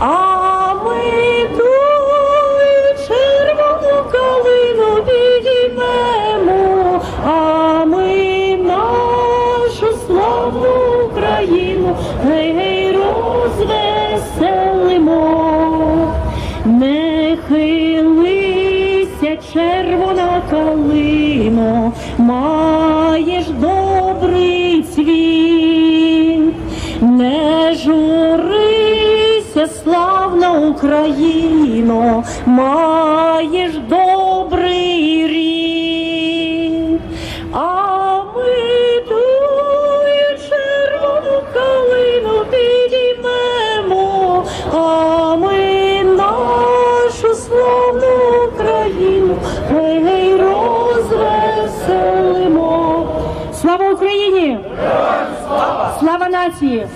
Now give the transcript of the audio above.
А ми ту червону калину підіймемо, а ми нашу славну Україну гей, розвеселимо. Не хилися, червона калино, маєш добрий журися, славна Україно, маєш добрий рід. А ми тую червону калину підіймемо, а ми нашу славну Україну Слава Україні! Слава нації!